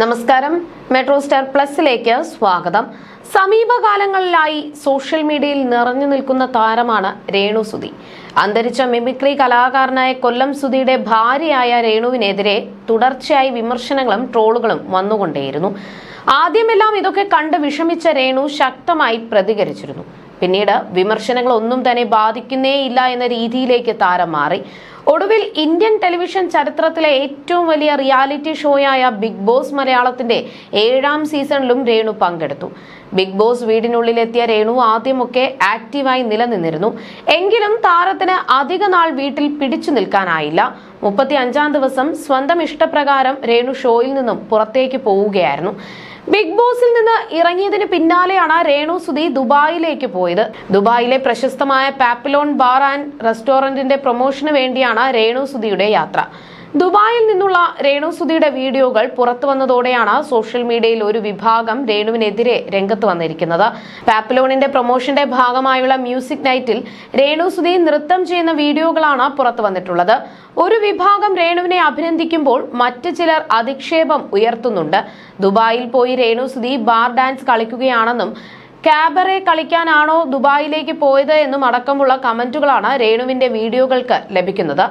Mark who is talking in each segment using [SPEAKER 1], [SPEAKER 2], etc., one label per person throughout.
[SPEAKER 1] നമസ്കാരം. Metro star പ്ലസിലേക്ക് സ്വാഗതം. സമീപകാലങ്ങളിലായി social മീഡിയയിൽ നിറഞ്ഞു നിൽക്കുന്ന താരമാണ് രേണു സുധി. അന്തരിച്ച മിമിക്രി കലാകാരനായ കൊല്ലം സുധിയുടെ ഭാര്യയായ രേണുവിനെതിരെ തുടർച്ചയായി വിമർശനങ്ങളും ട്രോളുകളും വന്നുകൊണ്ടേയിരുന്നു. ആദ്യമെല്ലാം ഇതൊക്കെ കണ്ട് വിഷമിച്ച രേണു ശക്തമായി പ്രതികരിച്ചിരുന്നു. പിന്നീട് വിമർശനങ്ങൾ ഒന്നും തന്നെ ബാധിക്കുന്നേയില്ല എന്ന രീതിയിലേക്ക് താരം മാറി. ഒടുവിൽ ഇന്ത്യൻ ടെലിവിഷൻ ചരിത്രത്തിലെ ഏറ്റവും വലിയ റിയാലിറ്റി ഷോയായ ബിഗ് ബോസ് മലയാളത്തിന്റെ ഏഴാം സീസണിലും രേണു പങ്കെടുത്തു. ബിഗ് ബോസ് വീടിനുള്ളിലെത്തിയ രേണു ആദ്യമൊക്കെ ആക്റ്റീവായി നിലനിന്നിരുന്നു. എങ്കിലും താരത്തിന് അധിക നാൾ വീട്ടിൽ പിടിച്ചു നിൽക്കാനായില്ല. മുപ്പത്തി അഞ്ചാം ദിവസം സ്വന്തം ഇഷ്ടപ്രകാരം രേണു ഷോയിൽ നിന്നും പുറത്തേക്ക് പോവുകയായിരുന്നു. ബിഗ് ബോസിൽ നിന്ന് ഇറങ്ങിയതിന് പിന്നാലെയാണ് രേണു സുധി ദുബായിലേക്ക് പോയത്. ദുബായിലെ പ്രശസ്തമായ പാപ്പിലോൺ ബാർ ആൻഡ് റെസ്റ്റോറന്റിന്റെ പ്രൊമോഷന് വേണ്ടിയാണ് രേണു സുധിയുടെ യാത്ര. ദുബായിൽ നിന്നുള്ള രേണു സുധിയുടെ വീഡിയോകൾ പുറത്തു വന്നതോടെയാണ് സോഷ്യൽ മീഡിയയിൽ ഒരു വിഭാഗം രേണുവിനെതിരെ രംഗത്ത് വന്നിരിക്കുന്നത്. പാപ്പലോണിന്റെ പ്രൊമോഷന്റെ ഭാഗമായുള്ള മ്യൂസിക് നൈറ്റിൽ രേണു സുധി നൃത്തം ചെയ്യുന്ന വീഡിയോകളാണ് പുറത്തു വന്നിട്ടുള്ളത്. ഒരു വിഭാഗം രേണുവിനെ അഭിനന്ദിക്കുമ്പോൾ മറ്റു ചിലർ അധിക്ഷേപം ഉയർത്തുന്നുണ്ട്. ദുബായിൽ പോയി രേണു സുധി ബാർ ഡാൻസ് കളിക്കുകയാണെന്നും ക്യാബറെ കളിക്കാനാണോ ദുബായിലേക്ക് പോയത് എന്നും അടക്കമുള്ള കമന്റുകളാണ് രേണുവിന്റെ വീഡിയോകൾക്ക് ലഭിക്കുന്നത്.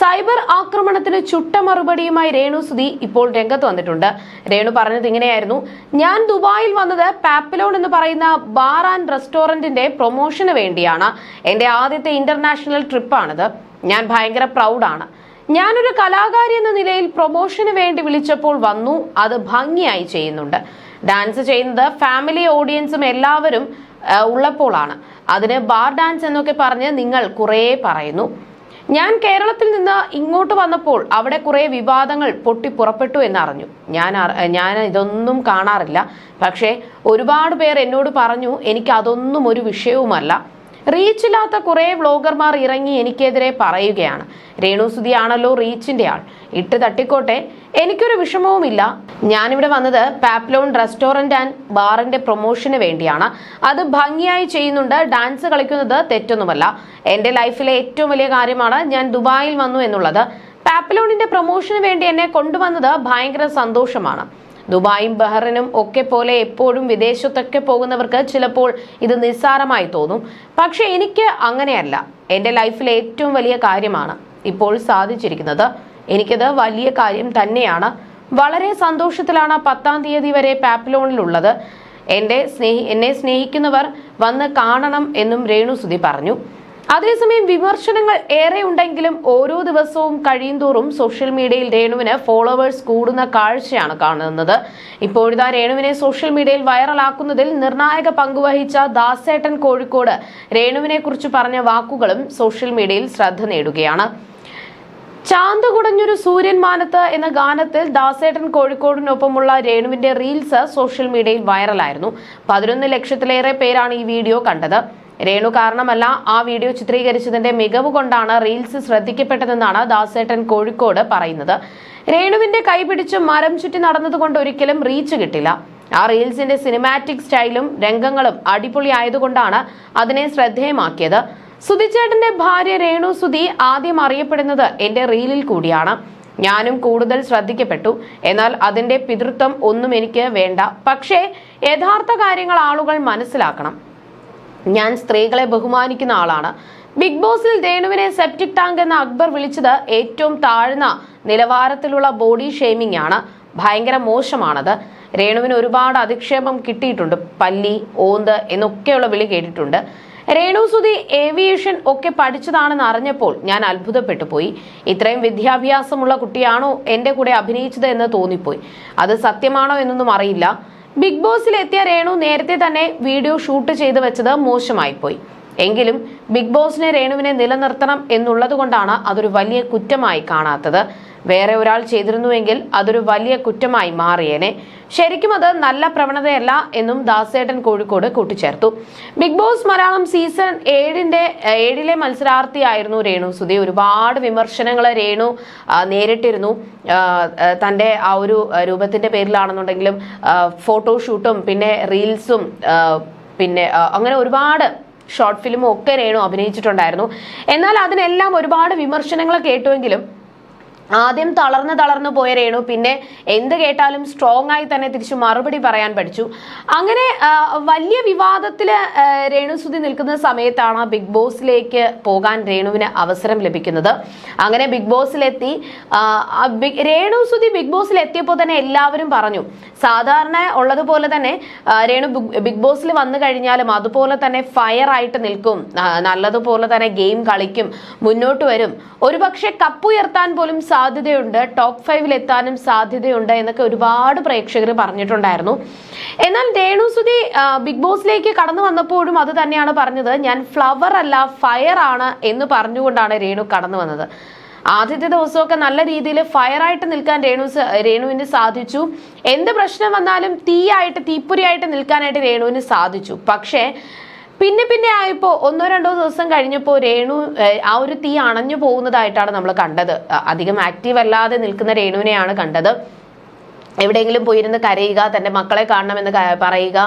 [SPEAKER 1] സൈബർ ആക്രമണത്തിന് ചുട്ട മറുപടിയുമായി രേണു സുധി ഇപ്പോൾ രംഗത്ത് വന്നിട്ടുണ്ട്. രേണു പറഞ്ഞത് ഇങ്ങനെയായിരുന്നു. ഞാൻ ദുബായിൽ വന്നത് പാപ്പിലോൺ എന്ന് പറയുന്ന ബാർ ആൻഡ് റെസ്റ്റോറന്റിന്റെ പ്രൊമോഷന് വേണ്ടിയാണ്. എന്റെ ആദ്യത്തെ ഇന്റർനാഷണൽ ട്രിപ്പാണിത്. ഞാൻ ഭയങ്കര പ്രൗഡാണ്. ഞാനൊരു കലാകാരി എന്ന നിലയിൽ പ്രൊമോഷന് വേണ്ടി വിളിച്ചപ്പോൾ വന്നു. അത് ഭംഗിയായി ചെയ്യുന്നുണ്ട്. ഡാൻസ് ചെയ്യുന്നത് ഫാമിലി ഓഡിയൻസും എല്ലാവരും ഉള്ളപ്പോഴാണ് അതിന് ബാർ ഡാൻസ് എന്നൊക്കെ പറഞ്ഞ് നിങ്ങൾ കുറേ പറയുന്നു. ഞാൻ കേരളത്തിൽ നിന്ന് ഇങ്ങോട്ട് വന്നപ്പോൾ അവിടെ കുറേ വിവാദങ്ങൾ പൊട്ടി പുറപ്പെട്ടു എന്നറിഞ്ഞു. ഞാൻ ഞാൻ ഇതൊന്നും കാണാറില്ല. പക്ഷേ ഒരുപാട് പേർ എന്നോട് പറഞ്ഞു എനിക്ക് അതൊന്നും ഒരു വിഷയവുമല്ല. റീച്ചില്ലാത്ത കുറെ വ്ളോഗർമാർ ഇറങ്ങി എനിക്കെതിരെ പറയുകയാണ്. രേണുസുതി ആണല്ലോ റീച്ചിന്റെ ആൾ. ഇട്ട് തട്ടിക്കോട്ടെ. എനിക്കൊരു വിഷമവുമില്ല. ഞാനിവിടെ വന്നത് പാപ്ലോൺ റെസ്റ്റോറന്റ് ആൻഡ് ബാറിന്റെ പ്രൊമോഷന് വേണ്ടിയാണ്. അത് ഭംഗിയായി ചെയ്യുന്നുണ്ട്. ഡാൻസ് കളിക്കുന്നത് തെറ്റൊന്നുമല്ല. എന്റെ ലൈഫിലെ ഏറ്റവും വലിയ കാര്യമാണ് ഞാൻ ദുബായിൽ വന്നു എന്നുള്ളത്. പാപ്ലോണിന്റെ പ്രൊമോഷന് വേണ്ടി എന്നെ കൊണ്ടുവന്നത് ഭയങ്കര സന്തോഷമാണ്. ദുബായും ബഹ്റിനും ഒക്കെ പോലെ എപ്പോഴും വിദേശത്തൊക്കെ പോകുന്നവർക്ക് ചിലപ്പോൾ ഇത് നിസ്സാരമായി തോന്നും. പക്ഷെ എനിക്ക് അങ്ങനെയല്ല. എന്റെ ലൈഫിലെ ഏറ്റവും വലിയ കാര്യമാണ് ഇപ്പോൾ സാധിച്ചിരിക്കുന്നത്. എനിക്കത് വലിയ കാര്യം തന്നെയാണ്. വളരെ സന്തോഷത്തിലാണ് പത്താം തീയതി വരെ പാപ്പിലോണിലുള്ളത് എന്റെ സ്നേഹി എന്നെ സ്നേഹിക്കുന്നവർ വന്ന് കാണണം എന്നും രേണു സുധി പറഞ്ഞു. അതേസമയം വിമർശനങ്ങൾ ഏറെ ഉണ്ടെങ്കിലും ഓരോ ദിവസവും കഴിയുന്തോറും സോഷ്യൽ മീഡിയയിൽ രേണുവിന് ഫോളോവേഴ്സ് കൂടുന്ന കാഴ്ചയാണ് കാണുന്നത്. ഇപ്പോഴിതാ രേണുവിനെ സോഷ്യൽ മീഡിയയിൽ വൈറലാക്കുന്നതിൽ നിർണായക പങ്കുവഹിച്ച ദാസേട്ടൻ കോഴിക്കോട് രേണുവിനെ കുറിച്ച് പറഞ്ഞ വാക്കുകളും സോഷ്യൽ മീഡിയയിൽ ശ്രദ്ധ നേടുകയാണ്. ചാന്ത് കുടഞ്ഞൊരു സൂര്യൻ മാനത്ത് എന്ന ഗാനത്തിൽ ദാസേട്ടൻ കോഴിക്കോടിനൊപ്പമുള്ള രേണുവിന്റെ റീൽസ് സോഷ്യൽ മീഡിയയിൽ വൈറലായിരുന്നു പതിനൊന്ന് ലക്ഷത്തിലേറെ പേരാണ് ഈ വീഡിയോ കണ്ടത്. രേണു കാരണമല്ല ആ വീഡിയോ ചിത്രീകരിച്ചതിന്റെ മികവ് കൊണ്ടാണ് റീൽസ് ശ്രദ്ധിക്കപ്പെട്ടതെന്നാണ് ദാസേട്ടൻ കോഴിക്കോട് പറയുന്നത്. രേണുവിന്റെ കൈപിടിച്ച് മരം ചുറ്റി നടന്നതുകൊണ്ട് ഒരിക്കലും റീച്ച് കിട്ടില്ല. ആ റീൽസിന്റെ സിനിമാറ്റിക് സ്റ്റൈലും രംഗങ്ങളും അടിപൊളി ആയതുകൊണ്ടാണ് അതിനെ ശ്രദ്ധേയമാക്കിയത്. സുധിച്ചേട്ടന്റെ ഭാര്യ രേണു സുധി ആദ്യം അറിയപ്പെടുന്നത് എന്റെ റീലിൽ കൂടിയാണ്. ഞാനും കൂടുതൽ ശ്രദ്ധിക്കപ്പെട്ടു. എന്നാൽ അതിന്റെ പിതൃത്വം ഒന്നും എനിക്ക് വേണ്ട. പക്ഷേ യഥാർത്ഥ കാര്യങ്ങൾ ആളുകൾ മനസ്സിലാക്കണം. ഞാൻ സ്ത്രീകളെ ബഹുമാനിക്കുന്ന ആളാണ്. ബിഗ് ബോസിൽ രേണുവിനെ സെപ്റ്റിക് ടാങ്ക് എന്ന അക്ബർ വിളിച്ചത് ഏറ്റവും താഴ്ന്ന നിലവാരത്തിലുള്ള ബോഡി ഷെയ്മിംഗ് ആണ്. ഭയങ്കര മോശമാണത്. രേണുവിന് ഒരുപാട് അധിക്ഷേപം കിട്ടിയിട്ടുണ്ട്. പല്ലി ഓന്ത് എന്നൊക്കെയുള്ള വിളി കേട്ടിട്ടുണ്ട്. രേണു സുധി ഏവിയേഷൻ ഒക്കെ പഠിച്ചതാണെന്ന് അറിഞ്ഞപ്പോൾ ഞാൻ അത്ഭുതപ്പെട്ടു പോയി. ഇത്രയും വിദ്യാഭ്യാസമുള്ള കുട്ടിയാണോ എന്റെ കൂടെ അഭിനയിച്ചത് എന്ന് തോന്നിപ്പോയി. അത് സത്യമാണോ എന്നൊന്നും അറിയില്ല. ബിഗ് ബോസിൽ എത്തിയ രേണു നേരത്തെ തന്നെ വീഡിയോ ഷൂട്ട് ചെയ്തു വെച്ചത് മോശമായിപ്പോയി. എങ്കിലും ബിഗ് ബോസിനെ രേണുവിനെ നിലനിർത്തണം എന്നുള്ളത് കൊണ്ടാണ് അതൊരു വലിയ കുറ്റമായി കാണാത്തത്. വേറെ ഒരാൾ ചെയ്തിരുന്നുവെങ്കിൽ അതൊരു വലിയ കുറ്റമായി മാറിയേനെ. ശരിക്കും അത് നല്ല പ്രവണതയല്ല എന്നും ദാസേട്ടൻ കോഴിക്കോട് കൂട്ടിച്ചേർത്തു. ബിഗ് ബോസ് മലയാളം സീസൺ ഏഴിന്റെ ഏഴിലെ മത്സരാർത്ഥിയായിരുന്നു രേണു സുധി. ഒരുപാട് വിമർശനങ്ങൾ രേണു നേരിട്ടിരുന്നു. തന്റെ ആ, ഒരു രൂപത്തിന്റെ പേരിലാണെന്നുണ്ടെങ്കിലും ഫോട്ടോഷൂട്ടും പിന്നെ റീൽസും പിന്നെ അങ്ങനെ ഒരുപാട് ഷോർട്ട് ഫിലിമും ഒക്കെ രേണു അഭിനയിച്ചിട്ടുണ്ടായിരുന്നു. എന്നാൽ അതിനെല്ലാം ഒരുപാട് വിമർശനങ്ങൾ കേട്ടുവെങ്കിലും ആദ്യം തളർന്ന് തളർന്നു പോയ രേണു പിന്നെ എന്ത് കേട്ടാലും സ്ട്രോങ് ആയി തന്നെ തിരിച്ചു മറുപടി പറയാൻ പഠിച്ചു. അങ്ങനെ വലിയ വിവാദത്തിൽ രേണുസുതി നിൽക്കുന്ന സമയത്താണ് ബിഗ് ബോസിലേക്ക് പോകാൻ രേണുവിന് അവസരം ലഭിക്കുന്നത്. അങ്ങനെ ബിഗ് ബോസിലെത്തി ആ, ബിഗ്- ബോസിൽ എത്തിയപ്പോൾ തന്നെ എല്ലാവരും പറഞ്ഞു. സാധാരണ ഉള്ളതുപോലെ തന്നെ രേണു ബിഗ് ബോസിൽ വന്നു കഴിഞ്ഞാലും അതുപോലെ തന്നെ ഫയർ ആയിട്ട് നിൽക്കും. നല്ലതുപോലെ തന്നെ ഗെയിം കളിക്കും മുന്നോട്ട് വരും. ഒരുപക്ഷെ കപ്പുയർത്താൻ പോലും സാധ്യതയുണ്ട്. ടോപ്പ് ഫൈവിൽ എത്താനും സാധ്യതയുണ്ട് എന്നൊക്കെ ഒരുപാട് പ്രേക്ഷകർ പറഞ്ഞിട്ടുണ്ടായിരുന്നു. എന്നാൽ രേണു സുധി ബിഗ് ബോസിലേക്ക് കടന്നു വന്നപ്പോഴും അത് തന്നെയാണ് പറഞ്ഞത്. ഞാൻ ഫ്ലവർ അല്ല ഫയർ ആണ് എന്ന് പറഞ്ഞുകൊണ്ടാണ് രേണു കടന്നു വന്നത്. ആദ്യത്തെ ദിവസമൊക്കെ നല്ല രീതിയിൽ ഫയറായിട്ട് നിൽക്കാൻ രേണു രേണുവിന് സാധിച്ചു. എന്ത് പ്രശ്നം വന്നാലും തീയായിട്ട് തീപ്പൊരിയായിട്ട് നിൽക്കാനായിട്ട് രേണുവിന് സാധിച്ചു. പക്ഷേ പിന്നെ പിന്നെ ആയപ്പോൾ ഒന്നോ രണ്ടോ ദിവസം കഴിഞ്ഞപ്പോൾ രേണു ആ ഒരു തീ അണഞ്ഞു പോകുന്നതായിട്ടാണ് നമ്മൾ കണ്ടത്. അധികം ആക്റ്റീവ് അല്ലാതെ നിൽക്കുന്ന രേണുവിനെയാണ് കണ്ടത്. എവിടെയെങ്കിലും പോയിരുന്ന് കരയുക തന്റെ മക്കളെ കാണണമെന്ന് പറയുക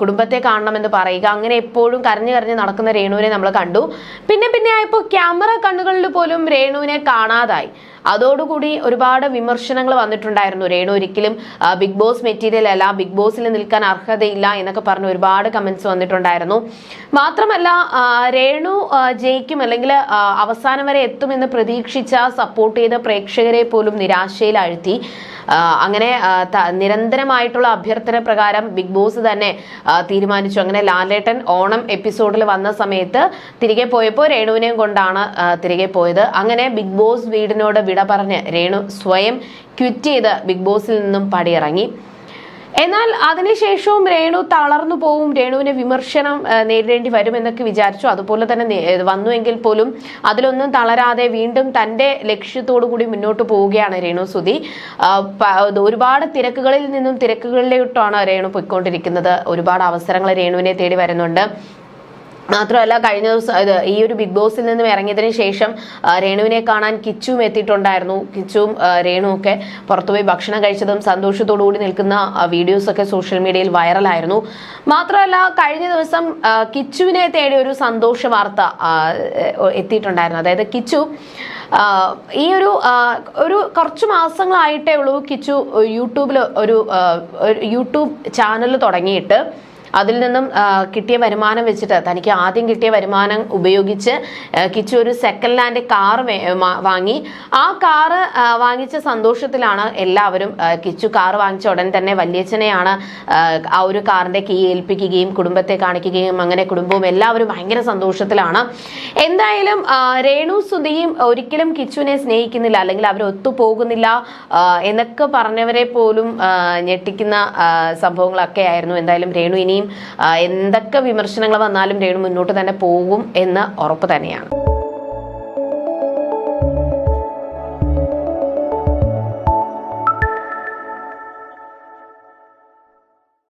[SPEAKER 1] കുടുംബത്തെ കാണണമെന്ന് പറയുക അങ്ങനെ എപ്പോഴും കരഞ്ഞു കരഞ്ഞ് നടക്കുന്ന രേണുവിനെ നമ്മൾ കണ്ടു. പിന്നെ പിന്നെ ആയപ്പോൾ ക്യാമറ കണ്ണുകളിൽ പോലും രേണുവിനെ കാണാതായി. അതോടുകൂടി ഒരുപാട് വിമർശനങ്ങൾ വന്നിട്ടുണ്ടായിരുന്നു. രേണു ഒരിക്കലും ബിഗ് ബോസ് മെറ്റീരിയൽ അല്ല ബിഗ് ബോസിൽ നിൽക്കാൻ അർഹതയില്ല എന്നൊക്കെ പറഞ്ഞ് ഒരുപാട് കമന്റ്സ് വന്നിട്ടുണ്ടായിരുന്നു. മാത്രമല്ല രേണു ജയിക്കും അല്ലെങ്കിൽ അവസാനം വരെ എത്തുമെന്ന് പ്രതീക്ഷിച്ച സപ്പോർട്ട് ചെയ്ത പ്രേക്ഷകരെ പോലും ആ, അങ്ങനെ നിരന്തരമായിട്ടുള്ള അഭ്യർത്ഥന പ്രകാരം ബിഗ് ബോസ് തന്നെ തീരുമാനിച്ചു. അങ്ങനെ ലാലേട്ടൻ ഓണം എപ്പിസോഡിൽ വന്ന സമയത്ത് തിരികെ പോയപ്പോൾ രേണുവിനെയും കൊണ്ടാണ് തിരികെ പോയത്. അങ്ങനെ ബിഗ് ബോസ് വീടിനോട് വിട പറഞ്ഞ് രേണു സ്വയം ക്വിറ്റ് ചെയ്ത് ബിഗ് ബോസിൽ നിന്നും പടിയിറങ്ങി. എന്നാൽ അതിനുശേഷവും രേണു തളർന്നു പോവും. രേണുവിനെ വിമർശനം നേരിടേണ്ടി വരും എന്നൊക്കെ വിചാരിച്ചു. അതുപോലെ തന്നെ വന്നുവെങ്കിൽ പോലും അതിലൊന്നും തളരാതെ വീണ്ടും തന്റെ ലക്ഷ്യത്തോടു കൂടി മുന്നോട്ട് പോവുകയാണ് രേണു സുധി. ഒരുപാട് തിരക്കുകളിൽ നിന്നും തിരക്കുകളിലോട്ടാണ് രേണു പോയിക്കൊണ്ടിരിക്കുന്നത്. ഒരുപാട് അവസരങ്ങൾ രേണുവിനെ തേടി വരുന്നുണ്ട്. മാത്രമല്ല കഴിഞ്ഞ ദിവസം ഇത് ഈ ഒരു ബിഗ് ബോസിൽ നിന്നും ഇറങ്ങിയതിന് ശേഷം രേണുവിനെ കാണാൻ കിച്ചുവും എത്തിയിട്ടുണ്ടായിരുന്നു. കിച്ചുവും രേണു ഒക്കെ പുറത്തുപോയി ഭക്ഷണം കഴിച്ചതും സന്തോഷത്തോടു കൂടി നിൽക്കുന്ന വീഡിയോസ് ഒക്കെ സോഷ്യൽ മീഡിയയിൽ വൈറലായിരുന്നു. മാത്രമല്ല കഴിഞ്ഞ ദിവസം കിച്ചുവിനെ തേടി ഒരു സന്തോഷ വാർത്ത എത്തിയിട്ടുണ്ടായിരുന്നു. അതായത് കിച്ചു ഈ ഒരു ഒരു കുറച്ച് മാസങ്ങളായിട്ടേ ഉള്ളൂ കിച്ചു യൂട്യൂബിൽ ഒരു യൂട്യൂബ് ചാനൽ തുടങ്ങിയിട്ട്. അതിൽ നിന്നും കിട്ടിയ വരുമാനം വെച്ചിട്ട് തനിക്ക് ആദ്യം കിട്ടിയ വരുമാനം ഉപയോഗിച്ച് കിച്ചു ഒരു സെക്കൻഡ് ഹാൻഡ് കാർ വാങ്ങി. ആ കാറ് വാങ്ങിച്ച സന്തോഷത്തിലാണ് എല്ലാവരും കിച്ചു കാർ വാങ്ങിച്ച ഉടൻ തന്നെ വല്യച്ഛനെയാണ് ആ, ഒരു കാറിന്റെ കീ ഏൽപ്പിക്കുകയും കുടുംബത്തെ കാണിക്കുകയും അങ്ങനെ കുടുംബവും എല്ലാവരും ഭയങ്കര സന്തോഷത്തിലാണ്. എന്തായാലും രേണു സുധിയും ഒരിക്കലും കിച്ചുവിനെ സ്നേഹിക്കുന്നില്ല അല്ലെങ്കിൽ അവർ ഒത്തുപോകുന്നില്ല എന്നൊക്കെ പറഞ്ഞവരെ പോലും ഞെട്ടിക്കുന്ന സംഭവങ്ങളൊക്കെ ആയിരുന്നു. എന്തായാലും രേണു ഇനിയും എന്തൊക്കെ വിമർശനങ്ങൾ വന്നാലും രേണു മുന്നോട്ട് തന്നെ പോകും എന്ന് ഉറപ്പ് തന്നെയാണ്.